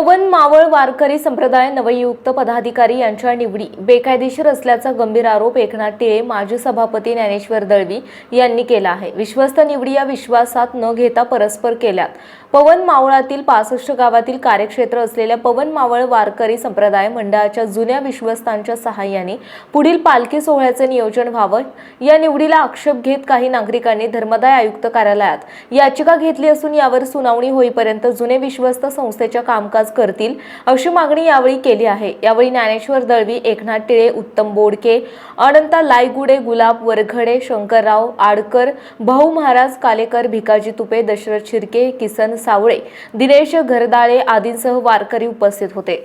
पवन मावळ वारकरी संप्रदाय नवनियुक्त पदाधिकारी यांच्या निवडी बेकायदेशीर असल्याचा गंभीर आरोप एकनाथ टिळे माजी सभापती ज्ञानेश्वर दळवी यांनी केला आहे. विश्वस्त निवडी या विश्वासात न घेता परस्पर केल्यात. पवन मावळातील पासष्ट गावातील कार्यक्षेत्र असलेल्या पवन मावळ वारकरी संप्रदाय मंडळाच्या जुन्या विश्वस्तांच्या सहाय्याने पुढील पालखी सोहळ्याचे नियोजन व्हावं. या निवडीला आक्षेप घेत काही नागरिकांनी धर्मदाय आयुक्त कार्यालयात याचिका घेतली असून यावर सुनावणी होईपर्यंत जुने विश्वस्त संस्थेच्या कामकाज करतील. अशी मागणी यावेळी केली आहे. यावेळी ज्ञानेश्वर दळवी एकनाथ टिळे उत्तम बोडके अनंता लायगुडे गुलाब वरघडे शंकरराव आडकर भाऊ महाराज कालेकर भिकाजी तुपे दशरथ शिर्के किसन सावळे दिनेश घरदाळे आदींसह वारकरी उपस्थित होते.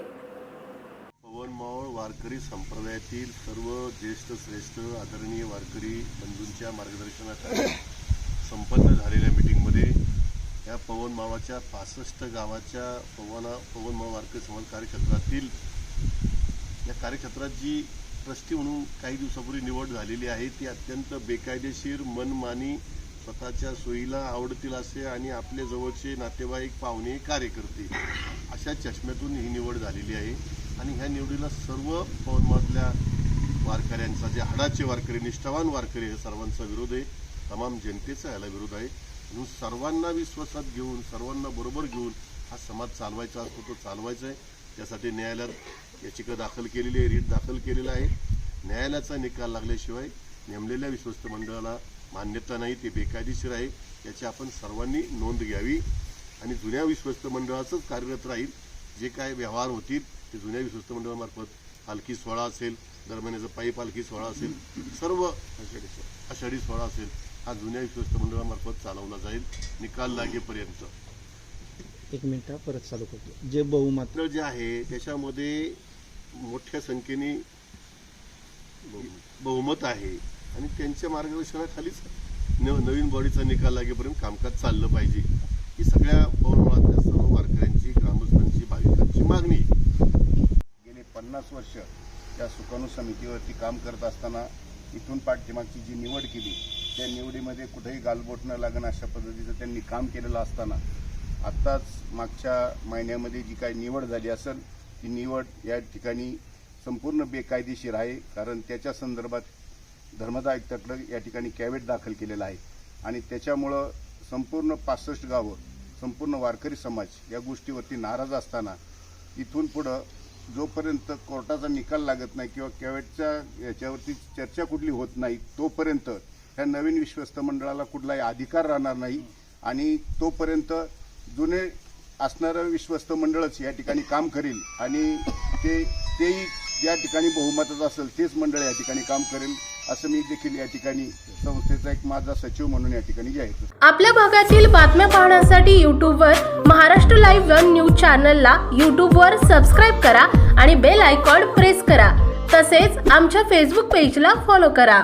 पवन मावळ वारकरी संप्रदायातील सर्व ज्येष्ठ श्रेष्ठ आदरणीय वारकरी बंधूंच्या मार्गदर्शनाखाली संपन्न झालेल्या मीटिंगमध्ये या पवन मावाच्या पासष्ट गावाच्या पवना पवन मावळ समाज कार्यक्षेत्रातील या कार्यक्षेत्रात जी ट्रस्टी म्हणून काही दिवसापूर्वी निवड झालेली आहे ती अत्यंत बेकायदेशीर मनमानी स्वतःच्या सोयीला आवडतील असे आणि आपले जवळचे नातेवाईक पाहुणे कार्यकर्ते अशा चष्म्यातून ही निवड झालेली आहे. आणि ह्या निवडीला सर्व पवनमातल्या वारकऱ्यांचा जे हाडाचे वारकरी निष्ठावान वारकरी हे सर्वांचा विरोध आहे. तमाम जनतेचा याला विरोध आहे. म्हणून सर्वांना विश्वासात घेऊन सर्वांना बरोबर घेऊन हा समाज चालवायचा असतो तो चालवायचा आहे त्यासाठी न्यायालयात याचिका दाखल केलेली आहे रीट दाखल केलेला आहे न्यायालयाचा निकाल लागल्याशिवाय नेमलेल्या विश्वस्त मंडळाला मान्यता नाही ते बेकायदेशीर आहे याची आपण सर्वांनी नोंद घ्यावी आणि जुन्या विश्वस्त मंडळाचंच कार्यरत राहील जे काय व्यवहार होतील ते जुन्या विश्वस्त मंडळामार्फत पालखी सोहळा असेल दरम्यानचा पायी पालखी सोहळा असेल सर्व आषाढी सोहळा असेल हा जुन्या विश्वस्त मंडळामार्फत चालवला जाईल निकाल लागेपर्यंत. एक मिनिट हा, परत चालू करतो. जे बहुमत मात्र जे आहे त्याच्यामध्ये मोठ्या संख्येने बहुमत आहे. आणि त्यांच्या मार्गदर्शनाखालीच न नवीन बॉडीचा निकाल लागेपर्यंत कामकाज चाललं पाहिजे. ही सगळ्या पवनमाळातल्या सर्व वारकऱ्यांची ग्रामस्थांची भाविकांची मागणी. गेले पन्नास वर्ष या सुकाणू समितीवरती काम करत असताना इथून पाठीमागची जी निवड केली त्या निवडीमध्ये कुठेही गालबोट न लागणं अशा पद्धतीचं त्यांनी काम केलेलं असताना आत्ताच मागच्या महिन्यामध्ये जी काही निवड झाली असेल ती निवड या ठिकाणी संपूर्ण बेकायदेशीर आहे. कारण त्याच्या संदर्भात धर्मदा आयुक्ताकडे या ठिकाणी कॅवेट दाखल केलेला आहे. आणि त्याच्यामुळं संपूर्ण पासष्ट गावं संपूर्ण वारकरी समाज या गोष्टीवरती नाराज असताना इथून पुढं जोपर्यंत कोर्टाचा निकाल लागत नाही किंवा कॅवेटच्या याच्यावरती चर्चा कुठली होत नाही तोपर्यंत ह्या नवीन विश्वस्त मंडळाला कुठलाही अधिकार राहणार नाही. आणि तोपर्यंत जुने असणारं विश्वस्त मंडळच या ठिकाणी काम करेल. आणि ते तेही ज्या ठिकाणी बहुमतात असेल तेच मंडळ या ठिकाणी काम करेल असं मी देखील या ठिकाणी संस्थेचा एक माझा सचिव म्हणून या ठिकाणी जाहीर आपल्या भागातील बातम्या पाहण्यासाठी यूट्यूबवर महाराष्ट्र लाईव्ह वन न्यूज चॅनलला यूट्यूबवर सबस्क्राईब करा आणि बेल आयकॉन प्रेस करा. तसेच आमच्या फेसबुक पेजला फॉलो करा.